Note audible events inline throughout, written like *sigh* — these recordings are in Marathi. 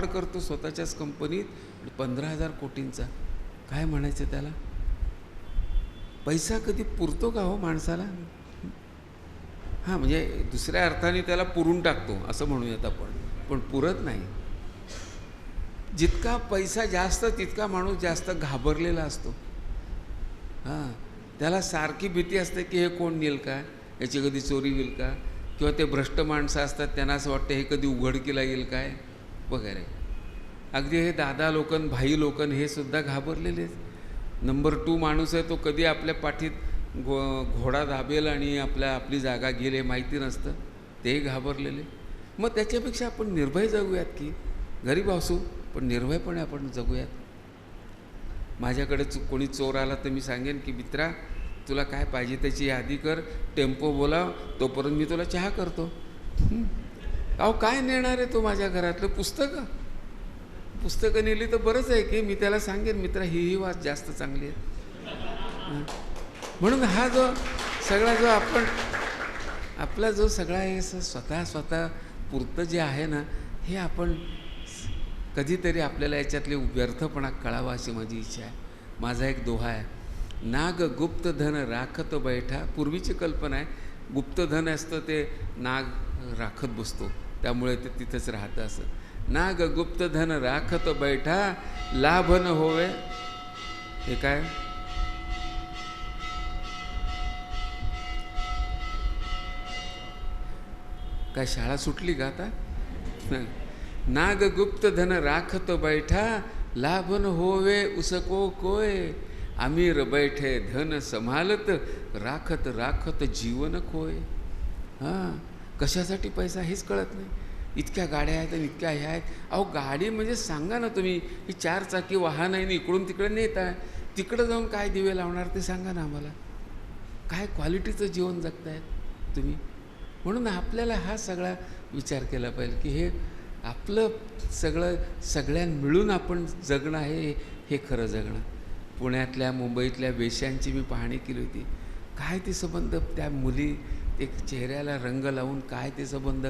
जुगाड करतो स्वतःच्याच कंपनीत. पंधरा हजार कोटींचा. काय म्हणायचं त्याला? पैसा कधी पुरतो का हो माणसाला? हां म्हणजे दुसऱ्या अर्थाने त्याला पुरून टाकतो असं म्हणूयात आपण. पण पुरत नाही. जितका पैसा जास्त तितका माणूस जास्त घाबरलेला असतो. हां त्याला सारखी भीती असते की हे कोण नेल का? याची कधी चोरी होईल का? किंवा ते भ्रष्ट माणसं असतात त्यांना असं वाटतं हे कधी उघडकीला येईल काय? वगैरे. अगदी हे दादा लोकन भाई लोकन हे सुद्धा घाबरलेले नंबर टू माणूस आहे तो कधी आपल्या पाठीत घो घोडा दाबेल आणि आपल्या आपली जागा घेईल हे माहिती नसतं. तेही घाबरलेले. मग त्याच्यापेक्षा आपण निर्भय जगूयात की गरीब असू पण निर्भयपणे आपण जगूयात. माझ्याकडे चु कोणी चोर आला तर मी सांगेन की मित्रा तुला काय पाहिजे त्याची यादी कर टेम्पो बोलाव तोपर्यंत मी तुला चहा करतो. अहो काय नेणार आहे तो माझ्या घरातलं? पुस्तकं? पुस्तकं नेली तर बरंच आहे की मी त्याला सांगेन मित्रा ही ही वाच जास्त चांगली आहे. म्हणून हा जो सगळा जो आपण आपला जो सगळा हे स्वतः स्वतः पुरतं जे आहे ना हे आपण कधीतरी आपल्याला याच्यातले व्यर्थपणा कळावा अशी माझी इच्छा आहे. माझा एक दोहा आहे. नाग गुप्त धन राखत बैठा पूर्वीची कल्पना आहे गुप्तधन असतं ते नाग राखत बसतो. त्यामुळे ते तिथंच राहतं असं. नाग गुप्त धन राखत बैठा लाभ न होवे. हे काय? काय शाळा सुटली का आता? *laughs* नाग गुप्त धन राखत बैठा लाभन होवे उसको कोय. अमीर बैठे धन संभालत राखत राखत जीवन खोय. हां. कशासाठी पैसा हेच कळत नाही. इतक्या गाड्या आहेत आणि इतक्या ह्या आहेत. अहो गाडी म्हणजे सांगा ना तुम्ही ही चार चाकी वाहन आहे आणि इकडून तिकडे नेत आहे. तिकडं जाऊन काय दिवे लावणार ते सांगा ना आम्हाला. काय क्वालिटीचं जीवन जगतायत तुम्ही? म्हणून आपल्याला हा सगळा विचार केला पाहिजे की हे आपलं सगळं सगळ्यां मिळून आपण जगणं आहे हे खरं जगणं. पुण्यातल्या मुंबईतल्या वेश्यांची मी पाहणी केली होती. काय ते संबंध त्या मुली एक चेहऱ्याला रंग लावून काय ते संबंध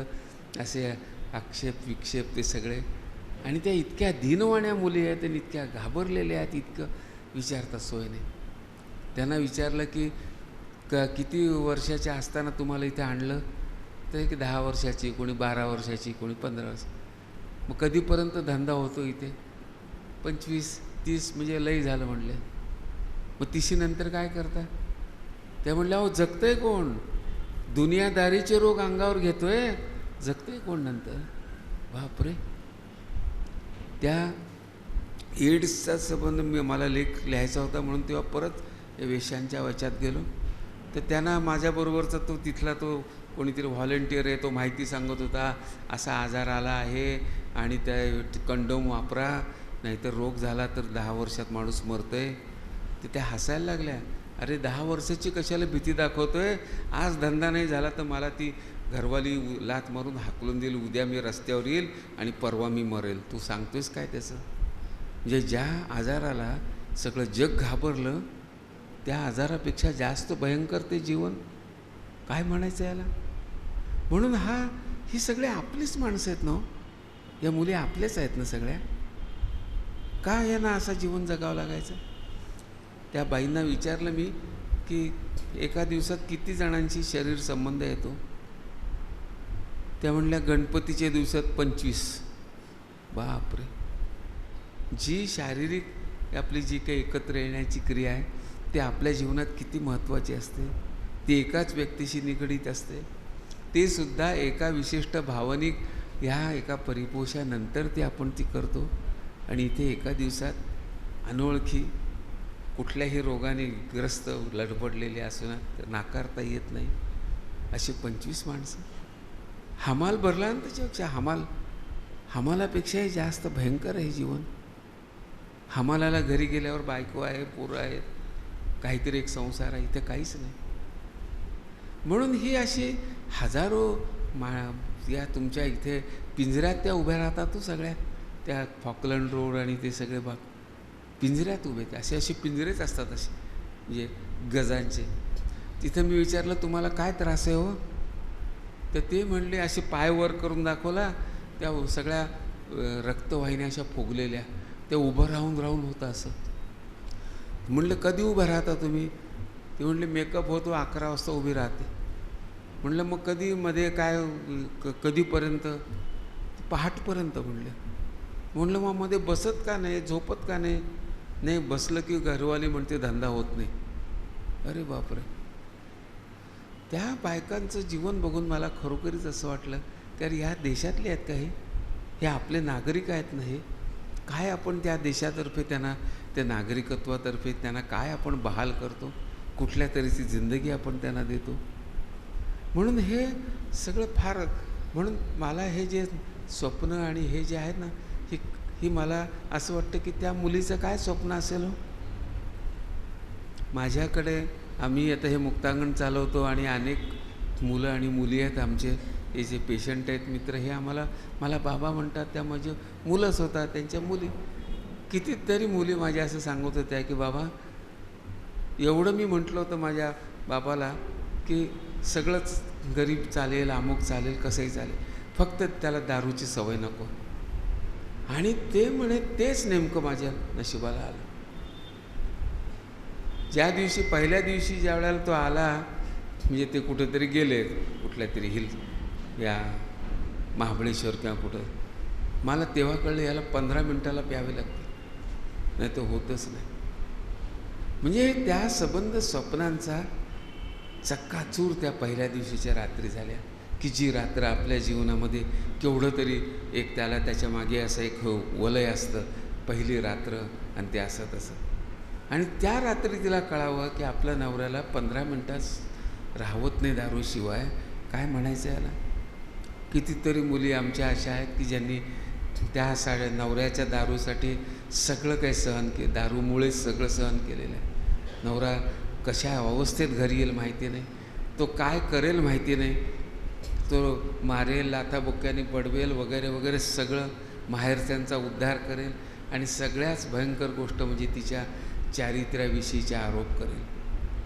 असे आक्षेप विक्षेप ते सगळे. आणि त्या इतक्या दिनवाण्या मुली आहेत आणि इतक्या घाबरलेल्या आहेत इतकं विचारता सोय नाही. त्यांना विचारलं की क किती वर्षाच्या असताना तुम्हाला इथे आणलं? तर एक दहा वर्षाची कोणी बारा वर्षाची कोणी पंधरा वर्ष. मग कधीपर्यंत धंदा होतो इथे? पंचवीस तीस म्हणजे लई झालं म्हणले. मग तिशीनंतर काय करता? त्या म्हणल्या अहो जगतंय कोण? दुनियादारीचे रोग अंगावर घेतोय जगतोय कोण नंतर? बापरे. त्या एड्सचा संबंध मी मला लेख लिहायचा होता म्हणून तेव्हा परत या वेशांच्या वचात गेलो. तर त्यांना माझ्याबरोबरचा तो तिथला तो कोणीतरी व्हॉलेंटिअर आहे तो माहिती सांगत होता असा आजार आला आहे आणि त्या कंडोम वापरा नाहीतर रोग झाला तर दहा वर्षात माणूस मरतोय. तर त्या हसायला लागल्या. अरे दहा वर्षाची कशाला भीती दाखवतोय? आज धंदा नाही झाला तर मला ती घरवाली उ- लात मारून हाकलून देईल उद्या मी रस्त्यावर येईल आणि परवा मी मरेल. तू सांगतोयस काय त्याचं? म्हणजे ज्या आजाराला सगळं जग घाबरलं त्या आजारापेक्षा जास्त भयंकर ते जीवन? काय म्हणायचं याला? म्हणून हा ही सगळे आपलीच माणसं आहेत ना हो? या मुली आपल्याच आहेत ना सगळ्या? का यांना असा जीवन जगावं लागायचं? त्या बाईंना विचारलं मी की एका दिवसात किती जणांशी शरीर संबंध येतो? त्या म्हणल्या गणपतीच्या दिवसात पंचवीस. बापरे. जी शारीरिक आपली जी काही एकत्र येण्याची क्रिया आहे ती आपल्या जीवनात किती महत्त्वाची असते? ती एकाच व्यक्तीशी निगडीत असते. ते सुद्धा एका विशिष्ट भावनिक ह्या एका परिपोषानंतर ती आपण ती करतो. आणि इथे एका दिवसात अनोळखी कुठल्याही रोगाने ग्रस्त लडबडलेले असू तर नाकारता येत नाही. अशी पंचवीस माणसं. हमाल भरला ना त्याच्यापेक्षा हमाल हमालापेक्षाही जास्त भयंकर आहे जीवन. हमालाला घरी गेल्यावर बायको आहे पोरं आहेत काहीतरी एक संसार आहे इथं काहीच नाही. म्हणून ही अशी हजारो मा या तुमच्या इथे पिंजऱ्यात त्या उभ्या राहतात तो सगळ्या. त्या फॉकलंड रोड आणि ते सगळे भाग. पिंजऱ्यात उभे ते असे असे पिंजरेच असतात असे म्हणजे गजांचे. तिथं मी विचारलं तुम्हाला काय त्रास आहे हो? तर ते म्हणले असे पाय वर करून दाखवला त्या सगळ्या रक्तवाहिन्या अशा फुगलेल्या. त्या उभं राहून राहून होतं असं. म्हणलं कधी उभं राहता तुम्ही? ते म्हणले मेकअप होतो अकरा वाजता उभी राहते. म्हणलं मग कधी मध्ये काय क कधीपर्यंत? पहाटपर्यंत म्हणलं. म्हणलं मग मध्ये बसत का नाही झोपत का नाही? नाही बसलं की घरवाली म्हणते धंदा होत नाही. अरे बापरे. त्या बायकांचं जीवन बघून मला खरोखरीच असं वाटलं की अरे ह्या देशातले आहेत का हे? आपले नागरिक आहेत ना हे? काय आपण त्या देशातर्फे त्यांना त्या नागरिकत्वातर्फे त्यांना काय आपण बहाल करतो? कुठल्या तऱ्हेची जिंदगी आपण त्यांना देतो? म्हणून हे सगळं फार म्हणून मला हे जे स्वप्न आणि हे जे आहेत ना हे ही मला असं वाटतं की त्या मुलीचं काय स्वप्न असेल हो? माझ्याकडे आम्ही आता हे मुक्तांगण चालवतो आणि अनेक मुलं आणि मुली आहेत आमचे. हे जे पेशंट आहेत मित्र हे आम्हाला मला बाबा म्हणतात त्या माझे मुलंच होतात त्यांच्या मुली. कितीतरी मुली माझ्या असं सांगत होत्या की बाबा एवढं मी म्हटलं होतं माझ्या बाबाला की सगळंच गरीब चालेल अमुक चालेल कसंही चालेल. फक्त त्याला दारूची सवय नको. आणि ते म्हणे तेच नेमकं माझ्या नशिबाला आलं. ज्या दिवशी पहिल्या दिवशी ज्या वेळेला तो आला म्हणजे ते कुठेतरी गेले कुठल्या तरी हिल या महाबळेश्वर किंवा कुठं मला तेव्हा कळलं याला पंधरा मिनटाला प्यावे लागते नाही तर होतच नाही. म्हणजे त्या संबंध स्वप्नांचा चक्काचूर त्या पहिल्या दिवशीच्या रात्री झाल्या. की जी रात्र आपल्या जीवनामध्ये केवढं तरी एक त्याला त्याच्यामागे असं एक हो, वलय असतं. पहिली रात्र आणि ते असं तसं. आणि त्या रात्री तिला कळावं की आपल्या नवऱ्याला पंधरा मिनटात राहवत नाही दारूशिवाय काय म्हणायचं याला? कितीतरी मुली आमच्या अशा आहेत की ज्यांनी त्या साड्या नवऱ्याच्या दारूसाठी सगळं काही सहन के दारूमुळेच सगळं सहन केलेलं आहे. नवरा कशा अवस्थेत घरी येईल माहिती नाही. तो काय करेल माहिती नाही. तो मारेल लाथाबुक्क्याने पडवेल वगैरे वगैरे सगळं माहेरच्यांचा उद्धार करेल आणि सगळ्याच भयंकर गोष्ट म्हणजे तिच्या चारित्र्याविषयीचे आरोप करेल.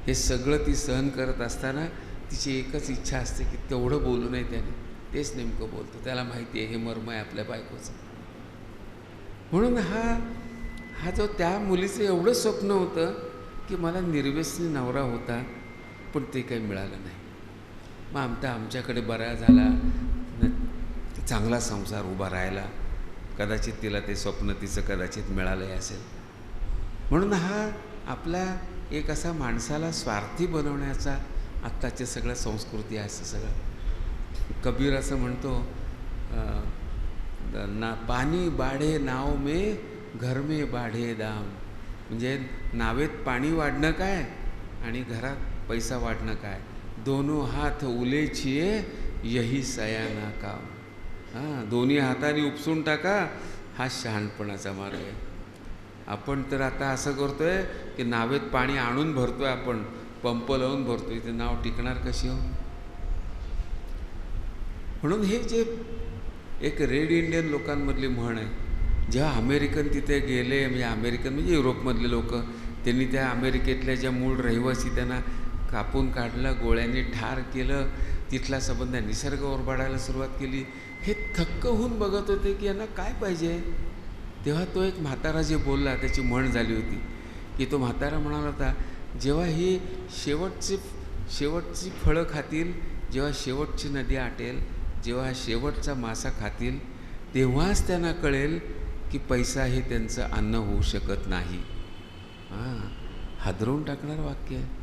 हे सगळं ती सहन करत असताना तिची एकच इच्छा असते की तेवढं बोलू नये त्याने. तेच नेमकं बोलतं. त्याला माहिती आहे हे मर्म आहे आपल्या बायकोचं. म्हणून हा हा जो त्या मुलीचं एवढं स्वप्न होतं की मला निर्व्यसनी नवरा होता पण ते काही मिळालं नाही. मग आमचा आमच्याकडे बरा झाला. न चांगला संसार उभा राहायला कदाचित तिला ते स्वप्न तिचं कदाचित मिळालंही असेल. म्हणून हा आपला एक असा माणसाला स्वार्थी बनवण्याचा आत्ताच्या सगळ्या संस्कृती आहे असं सगळं. कबीर असं म्हणतो ना पाणी बाढे नाव मे घर मे बाढे दाम. म्हणजे नावेत पाणी वाढणं काय आणि घरात पैसा वाढणं काय? दोनों हात उले छिये यही सयाना काम। हां दोन्ही हाताने उपसून टाका हा शहाणपणाचा मार्ग आहे. आपण तर आता असं करतोय की नावेत पाणी आणून भरतोय आपण पंप लावून भरतोय. ते नाव टिकणार कशी हो? म्हणून हे जे एक रेड इंडियन लोकांमधली म्हण आहे जेव्हा अमेरिकन तिथे गेले म्हणजे अमेरिकन म्हणजे युरोपमधले लोक त्यांनी त्या अमेरिकेतल्या ज्या मूळ रहिवासी त्यांना कापून काढलं गोळ्यांनी ठार केलं तिथला संबंध निसर्ग ओरबाडायला सुरुवात केली. हे थक्क होऊन बघत होते की यांना काय पाहिजे? तेव्हा तो एक म्हातारा जे बोलला त्याची म्हण झाली होती. की तो म्हातारा म्हणाला होता जेव्हा ही शेवटची शेवटची फळं खातील जेव्हा शेवटची नदी आटेल जेव्हा शेवटचा मासा खातील तेव्हाच त्यांना कळेल की पैसा हे त्यांचं अन्न होऊ शकत नाही. हां हादरवून टाकणार वाक्य. आहे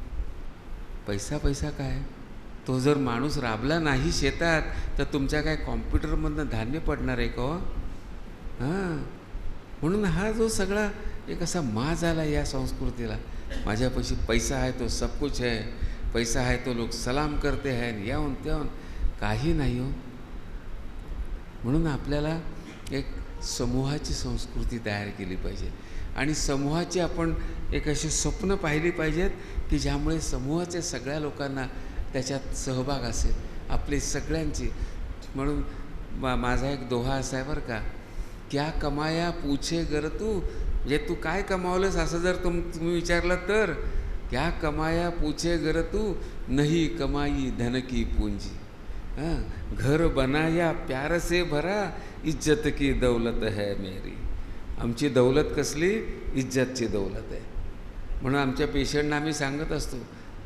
पैसा पैसा काय? तो जर माणूस राबला नाही शेतात तर तुमच्या काय कॉम्प्युटरमधनं धान्य पडणार आहे का हो? हां? म्हणून हा जो सगळा एक असा मा झाला या संस्कृतीला. माझ्यापाशी पैसा आहे तो सब कुछ आहे पैसा आहे तो लोक सलाम करते आहे याहून त्याहून काही नाही हो. म्हणून आपल्याला एक समूहाची संस्कृती तयार केली पाहिजे. आणि समूहाची आपण एक अशी स्वप्न पाहिली पाहिजेत की ज्यामुळे समूहाच्या सगळ्या लोकांना त्याच्यात सहभाग असेल. आपली सगळ्यांची. म्हणून मा माझा एक दोहा असा आहे बरं का क्या कमाया पूछे गर तू? म्हणजे तू काय कमावलंस असं जर तुम तुम्ही विचारलं तर क्या कमाया पूछे गर तू? नाही कमाई धन की पूंजी. हां घर बनाया प्यार से भरा इज्जत की दौलत है मेरी. आमची दौलत कसली? इज्जतची दौलत आहे. म्हणून आमच्या पेशंटना आम्ही सांगत असतो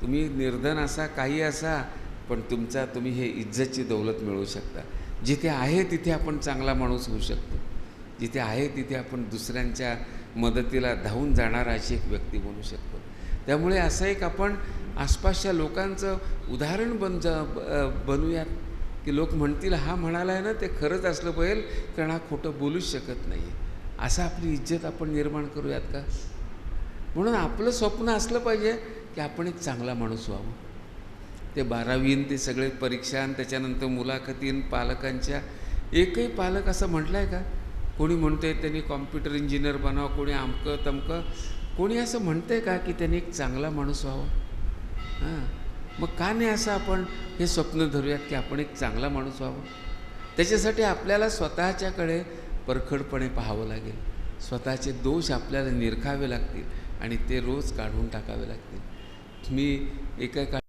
तुम्ही निर्धन असा काही असा पण तुमचा तुम्ही हे इज्जतची दौलत मिळवू शकता. जिथे आहे तिथे आपण चांगला माणूस होऊ शकतो. जिथे आहे तिथे आपण दुसऱ्यांच्या मदतीला धावून जाणारा अशी एक व्यक्ती बनू शकतो. त्यामुळे असं एक आपण आसपासच्या लोकांचं उदाहरण बन ज बनूयात. की लोक म्हणतील हा म्हणाला आहे ना ते खरंच असलं पाहिजे कारण हा खोटं बोलूच शकत नाही आहे असं आपली इज्जत आपण निर्माण करूयात का? म्हणून आपलं स्वप्न असलं पाहिजे की आपण एक चांगला माणूस व्हावं. ते बारावीन ते सगळे परीक्षा आणि त्याच्यानंतर मुलाखतीन पालकांच्या एकही पालक असं म्हटलं आहे का? कोणी म्हणतंय त्यांनी कॉम्प्युटर इंजिनियर बनावं कोणी आमकं तमकं. कोणी असं म्हणतंय का की त्यांनी एक चांगला माणूस व्हावा? हां. मग का नाही असं आपण हे स्वप्न धरूयात की आपण एक चांगला माणूस व्हावा? त्याच्यासाठी आपल्याला स्वतःच्याकडे परखडपणे पाहावं लागेल. स्वतःचे दोष आपल्याला निरखावे लागतील आणि ते रोज काढून टाकावे लागतील. मी एका